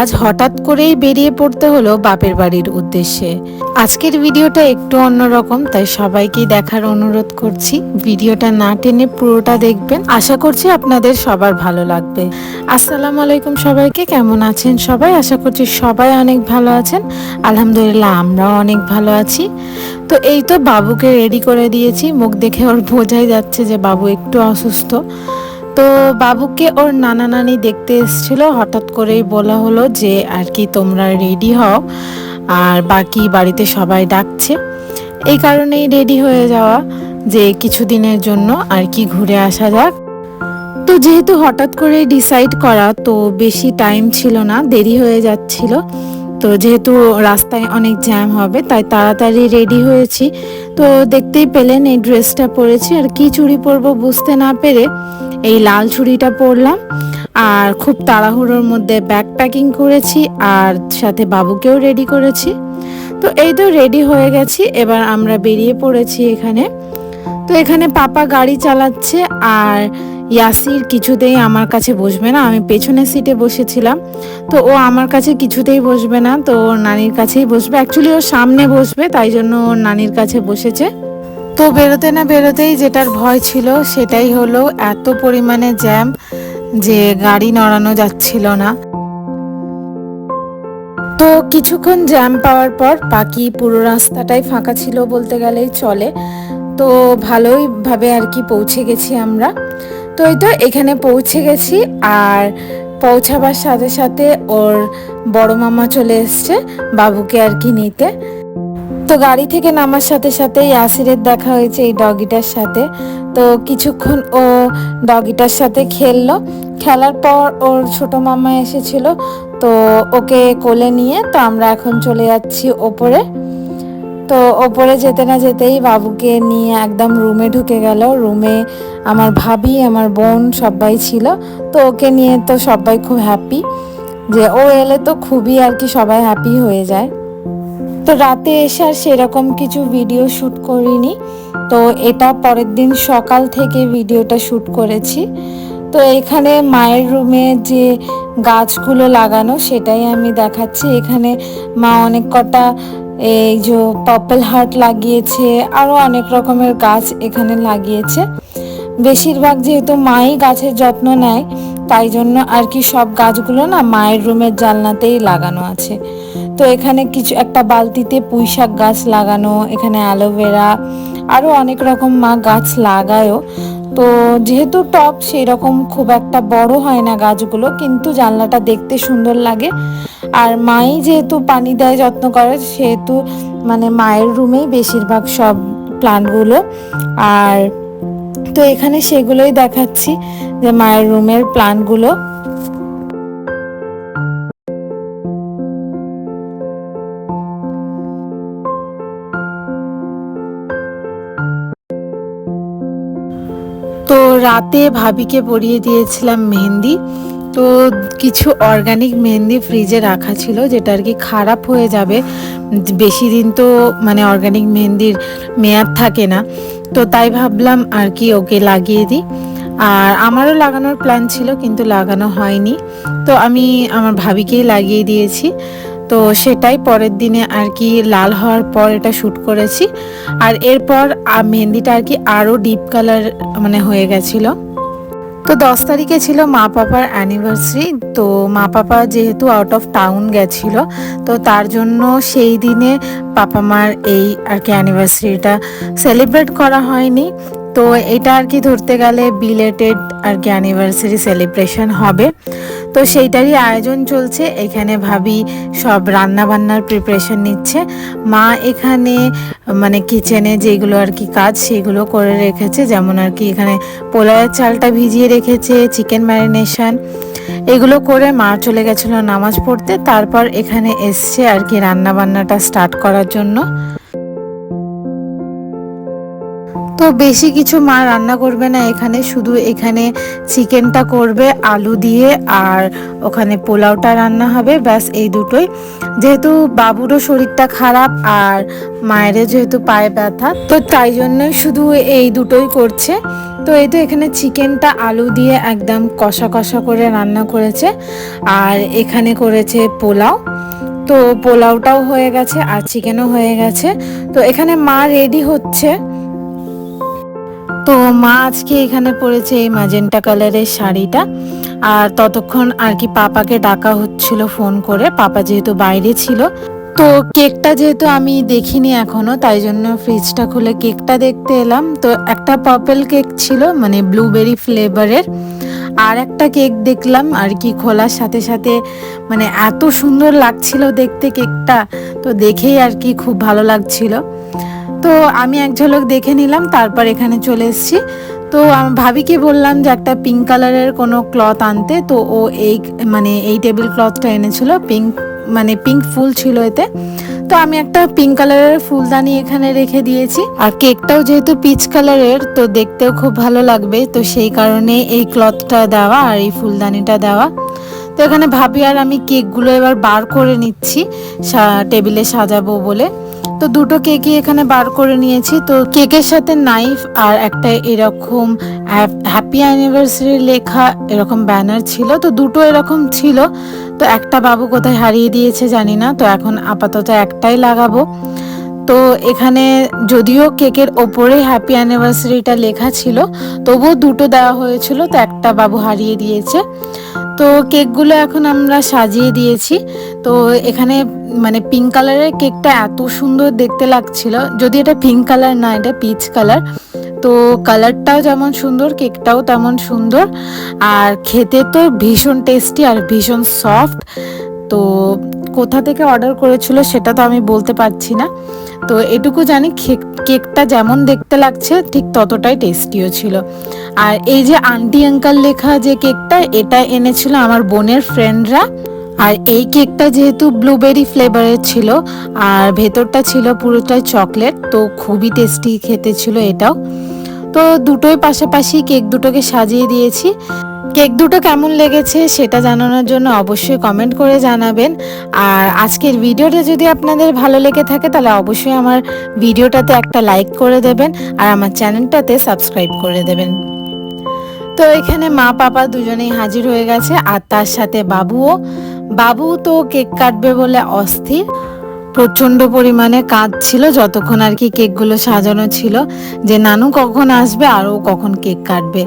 আজ হঠাৎ করেই বেরিয়ে পড়তে হলো বাপের বাড়ির উদ্দেশ্যে। আজকের ভিডিওটা একটু অন্যরকম, তাই সবাইকেই দেখার অনুরোধ করছি। ভিডিওটা না টেনে পুরোটা দেখবেন। আশা করছি আপনাদের সবার ভালো লাগবে। আসসালামু আলাইকুম সবাইকে, কেমন আছেন সবাই? আশা করছি সবাই অনেক ভালো আছেন। আলহামদুলিল্লাহ, আমরাও অনেক ভালো আছি। তো এই তো বাবুকে রেডি করে দিয়েছি। মুখ দেখে ওর বোঝাই যাচ্ছে যে বাবু একটু অসুস্থ। তো বাবুকে ওর নানা নানি দেখতে এসেছিল, হঠাৎ করেই বলা হলো যে আর কি তোমরা রেডি হও, আর বাকি বাড়িতে সবাই ডাকছে। এই কারণেই রেডি হয়ে যাওয়া, যে কিছুদিনের জন্য আর কি ঘুরে আসা যাক। তো যেহেতু হঠাৎ করে ডিসাইড করা, তো বেশি টাইম ছিল না, দেরি হয়ে যাচ্ছিল। তো যেহেতু রাস্তায় অনেক জ্যাম হবে, তাই তাড়াতাড়ি রেডি হয়েছি। তো দেখতেই পেলেন এই ড্রেসটা পরেছি, আর কি চুড়ি পরবো বুঝতে না পেরে এই লাল ছুরিটা পরলাম আর খুব তাড়াহুড়োর মধ্যে ব্যাগ প্যাকিং করেছি আর সাথে বাবুকেও রেডি করেছি। তো এই তো রেডি হয়ে গেছি, এবার আমরা বেরিয়ে পড়েছি এখানে। তো এখানে পাপা গাড়ি চালাচ্ছে আর ইয়াসির কিছুতেই আমার কাছে বসবে না, আমি পেছনের সিটে বসেছিলাম। তো ও আমার কাছে কিছুতেই বসবে না, তো ওর নানির কাছেই বসবে। অ্যাকচুয়ালি ওর সামনে বসবে, তাই জন্য ওর নানির কাছে বসেছে। তো বেরোতে না বেরোতেই যেটার ভয় ছিল সেটাই হলো এত পরিমাণে জ্যাম যে গাড়ি নড়ানো যাচ্ছিল না। তো কিছুক্ষণ জ্যাম পাওয়ার পর বাকি পুরো রাস্তাটাই ফাঁকা ছিল বলতে গেলেই চলে। তো ভালোই ভাবে আর কি পৌঁছে গেছি আমরা। তো এই তো এখানে পৌঁছে গেছি আর পৌঁছাবার সাথে সাথে ওর বড় মামা চলে এসছে বাবুকে আর কি নিতে। তো গাড়ি থেকে নামার সাথে সাথে ইয়াসিরের দেখা হয়েছে এই ডগিটার সাথে। তো কিছুক্ষণ ও ডগিটার সাথে খেললো। খেলার পর ওর ছোট মামা এসেছিল, তো ওকে কোলে নিয়ে তো আমরা এখন চলে যাচ্ছি ওপরে। তো ওপরে যেতে না যেতেই বাবুকে নিয়ে একদম রুমে ঢুকে গেল। রুমে আমার ভাবি, আমার বোন সবাই ছিল। তো ওকে নিয়ে তো সবাই খুব হ্যাপি যে ও এলে তো খুবই আর কি সবাই হ্যাপি হয়ে যায়। তো রাতে এসে আর সেরকম কিছু ভিডিও শ্যুট করিনি। তো এটা পরের দিন সকাল থেকে ভিডিওটা শ্যুট করেছি। তো এখানে মায়ের রুমে যে গাছগুলো লাগানো, সেটাই আমি দেখাচ্ছি। এখানে মা অনেক কটা এই যে পার্পল হার্ট লাগিয়েছে আরও অনেক রকমের গাছ এখানে লাগিয়েছে। বেশিরভাগ যেহেতু মাই গাছের যত্ন নেয় তাই জন্য আর কি সব গাছগুলো না মায়ের রুমের জানলাতেই লাগানো আছে। তো এখানে কিছু একটা বালতিতে পুঁই শাক গাছ লাগানো, এখানে অ্যালোভেরা আরও অনেক রকম মা গাছ লাগায়ও। তো যেহেতু টপ সেই রকম খুব একটা বড় হয় না গাছগুলো, কিন্তু জানলাটা দেখতে সুন্দর লাগে। আর মাই যেহেতু পানি দেয়, যত্ন করে, সেহেতু মানে মায়ের রুমেই বেশিরভাগ সব প্লান্টগুলো আর তো এখানে সেগুলোই দেখাচ্ছি যে মায়ের রুমের প্লান্টগুলো তো রাতে ভাবিকে পরিয়ে দিয়েছিলাম মেহেন্দি। তো কিছু অর্গানিক মেহেন্দি ফ্রিজে রাখা ছিল, যেটা আর কি খারাপ হয়ে যাবে। বেশি দিন তো মানে অর্গানিক মেহেন্দির মেয়াদ থাকে না। তো তাই ভাবলাম আর কি ওকে লাগিয়ে দিই। আর আমারও লাগানোর প্ল্যান ছিল, কিন্তু লাগানো হয়নি। তো আমি আমার ভাবিকেই লাগিয়ে দিয়েছি। তো সেটাই পরের দিনে আর কি লাল হওয়ার পর এটা শ্যুট করেছি। আর এরপর মেহেন্দিটা আর কি আরও ডিপ কালার মানে হয়ে গেছিল। তো দশ তারিখে ছিল মা পাপার অ্যানিভার্সারি তো মা পাপা যেহেতু আউট অফ টাউন গেছিল, তো তার জন্য সেই দিনে পাপা মার এই আর কি অ্যানিভার্সারিটা সেলিব্রেট করা হয়নি। তো এটা আর কি ধরতে গেলে বিলেটেড আর কি অ্যানিভার্সারি সেলিব্রেশন হবে। তো সেইটারই আয়োজন চলছে। এখানে ভাবি সব রান্না বান্নার প্রিপারেশন নিচ্ছে। মা এখানে মানে কিচেনে যেগুলো আর কি কাজ, সেগুলো করে রেখেছে। যেমন আর কি এখানে পোলাওয়ের চালটা ভিজিয়ে রেখেছে চিকেন ম্যারিনেশন এগুলো করে মা চলে গেছিল নামাজ পড়তে। তারপর এখানে এসছে আর কি রান্না বান্নাটা স্টার্ট করার জন্য। তো বেশি কিছু মা রান্না করবে না এখানে, শুধু এখানে চিকেনটা করবে, আলু দিয়ে, আর ওখানে পোলাওটা রান্না হবে, ব্যাস এই দুটোই। যেহেতু বাবুরও শরীরটা খারাপ আর মায়েরও যেহেতু পায়ে ব্যথা, তো তাই জন্যই শুধু এই দুটোই করছে। তো এই তো এখানে চিকেনটা আলু দিয়ে একদম কষা কষা করে রান্না করেছে, আর এখানে করেছে পোলাও। তো পোলাওটাও হয়ে গেছে আর চিকেনও হয়ে গেছে। তো এখানে মা রেডি হচ্ছে। তো মা আজকে এখানে পরেছে এই ম্যাজেন্টা কালারের শাড়িটা। আর ততক্ষণ আর কি পাপাকে ডাকা হচ্ছিল ফোন করে। পাপা যেহেতু বাইরে ছিল। তো কেকটা যেহেতু আমি দেখিনি এখনও, তাই জন্য ফ্রিজটা খুলে কেকটা দেখতে এলাম। তো একটা পার্পল কেক ছিল মানে ব্লুবেরি ফ্লেভারের আর একটা কেক দেখলাম আর কি খোলার সাথে সাথে মানে এত সুন্দর লাগছিল দেখতে কেকটা। তো দেখেই আর কি খুব ভালো লাগছিল। তো আমি এক ঝলক দেখে নিলাম, তারপর এখানে চলে এসেছি। তো ভাবিকে বললাম যে একটা পিঙ্ক কালারের কোনো ক্লথ আনতে, তো ও এই মানে এই টেবিল ক্লথটা এনেছিল পিঙ্ক মানে পিঙ্ক ফুল ছিল এতে। তো আমি একটা পিঙ্ক কালারের ফুলদানি এখানে রেখে দিয়েছি। আর কেকটাও যেহেতু পিচ কালারের তো দেখতেও খুব ভালো লাগবে। তো সেই কারণে এই ক্লথটা দেওয়া আর এই ফুলদানিটা দেওয়া। তো এখানে ভাবি আর আমি কেকগুলো এবার বার করে নিচ্ছি টেবিলে সাজাবো বলে। তো দুটো কেকই এখানে বার করে নিয়েছি। তো কেকের সাথে নাইফ আর একটা এরকম হ্যাপি অ্যানিভার্সারি লেখা এরকম ব্যানার ছিল। তো দুটো এরকম ছিল। তো একটা বাবু কোথায় হারিয়ে দিয়েছে জানি না। তো এখন আপাতত একটাই লাগাবো। তো এখানে যদিও কেকের ওপরে হ্যাপি অ্যানিভার্সারিটা লেখা ছিল, তবুও দুটো দেওয়া হয়েছিল। তো একটা বাবু হারিয়ে দিয়েছে। তো কেকগুলো এখন আমরা সাজিয়ে দিয়েছি। তো এখানে মানে পিঙ্ক কালারের কেকটা এত সুন্দর দেখতে লাগছিল। যদি এটা পিঙ্ক কালার না, এটা পিচ কালার তো কালারটাও যেমন সুন্দর, কেকটাও তেমন সুন্দর। আর খেতে তো ভীষণ টেস্টি আর ভীষণ সফট তো কোথা থেকে অর্ডার করেছিল সেটা তো আমি বলতে পারছি না। তো এটুকু জানি কেকটা যেমন দেখতে লাগছে, ঠিক ততটাই টেস্টিও ছিল। আর এই যে আন্টি আঙ্কাল লেখা যে কেকটা, এটা এনেছিল আমার বোনের ফ্রেন্ডরা আর এই কেকটা যেহেতু ব্লুবেরি ফ্লেভারের ছিল, আর ভেতরটা ছিল পুরোটাই চকলেট তো খুবই টেস্টি খেতে ছিল এটাও। তো দুটোই পাশাপাশি কেক দুটোকে সাজিয়ে দিয়েছি। কেক দুটো কেমন লেগেছে সেটা জানানোর জন্য অবশ্যই কমেন্ট করে জানাবেন। আর আজকের ভিডিওটা যদি আপনাদের ভালো লেগে থাকে তাহলে অবশ্যই আমার ভিডিওটাতে একটা লাইক করে দেবেন আর আমার চ্যানেলটাতে সাবস্ক্রাইব করে দেবেন। তো এখানে মা, পাপা দুজনেই হাজির হয়ে গেছে আর তার সাথে বাবুও। বাবু তো কেক কাটবে বলে অস্থির। প্রচণ্ড পরিমাণে কাজ ছিল যতক্ষণ আর কি কেকগুলো সাজানো ছিল, যে নানু কখন আসবে, আরও কখন কেক কাটবে।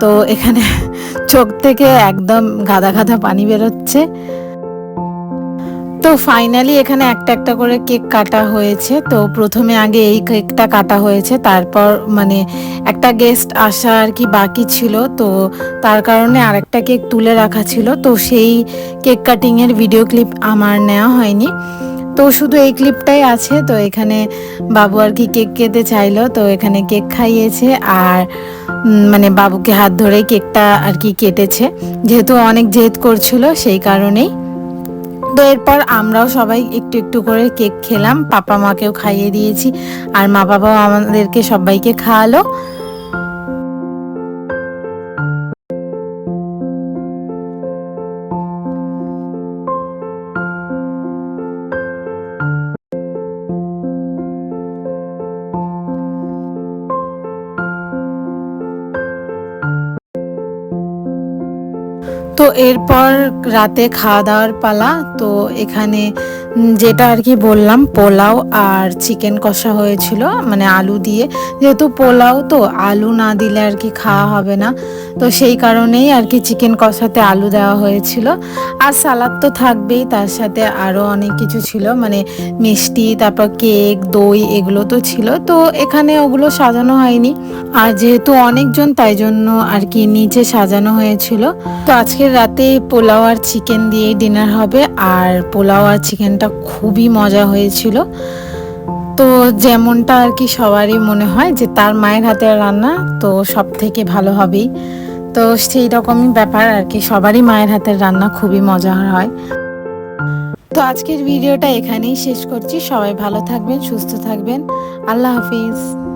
তো এখানে চোখ থেকে একদম গাদা গাদা পানি বেরোচ্ছে। তো ফাইনালি এখানে একটা একটা করে কেক কাটা হয়েছে। তো প্রথমে আগে এই কেকটা কাটা হয়েছে, তারপর মানে একটা গেস্ট আসা আর কি বাকি ছিল। তো তার কারণে আরেকটা কেক তুলে রাখা ছিল। তো সেই কেক কাটিংয়ের ভিডিও ক্লিপ আমার নেওয়া হয়নি। তো শুধু এই ক্লিপটাই আছে, তো এখানে বাবু আর কি কেক খেতে চাইলো, তো এখানে কেক খাইয়েছে আর মানে বাবুকে হাত ধরে কেকটা আর কি কেটেছে। যেহেতু অনেক জেদ করছিল সেই কারণেই। তো এরপর আমরাও সবাই একটু একটু করে কেক খেলাম, পাপা মাকেও খাইয়ে দিয়েছি, আর মা বাবাও আমাদেরকে সবাইকে খাওয়ালো। এরপর রাতে খাওয়া দাওয়ার পালা তো এখানে যেটা আর কি বললাম, পোলাও আর চিকেন কষা হয়েছিল মানে আলু দিয়ে। যেহেতু পোলাও তো, আলু না দিলে আর কি খাওয়া হবে না। তো সেই কারণেই আর কি চিকেন কষাতে আলু দেওয়া হয়েছিল। আর সালাদ তো থাকবেই, তার সাথে আরও অনেক কিছু ছিল মানে মিষ্টি, তারপর কেক দই, এগুলো তো ছিল। তো এখানে ওগুলো সাজানো হয়নি। আর যেহেতু অনেকজন, তাই জন্য আর কি নিচে সাজানো হয়েছিল। তো আজকের রাতে পোলাও আর চিকেন দিয়ে ডিনার হবে। আর পোলাও আর চিকেনটা খুবই মজা হয়েছিল। তো যেমনটা আর কি সবারই মনে হয় যে তার মায়ের হাতের রান্না তো সব থেকে ভালো হবেই। তো সেই রকমই ব্যাপার আর কি, সবারই মায়ের হাতের রান্না খুবই মজা হয়। তো আজকের ভিডিওটা এখানেই শেষ করছি। সবাই ভালো থাকবেন, সুস্থ থাকবেন। আল্লাহ হাফিজ।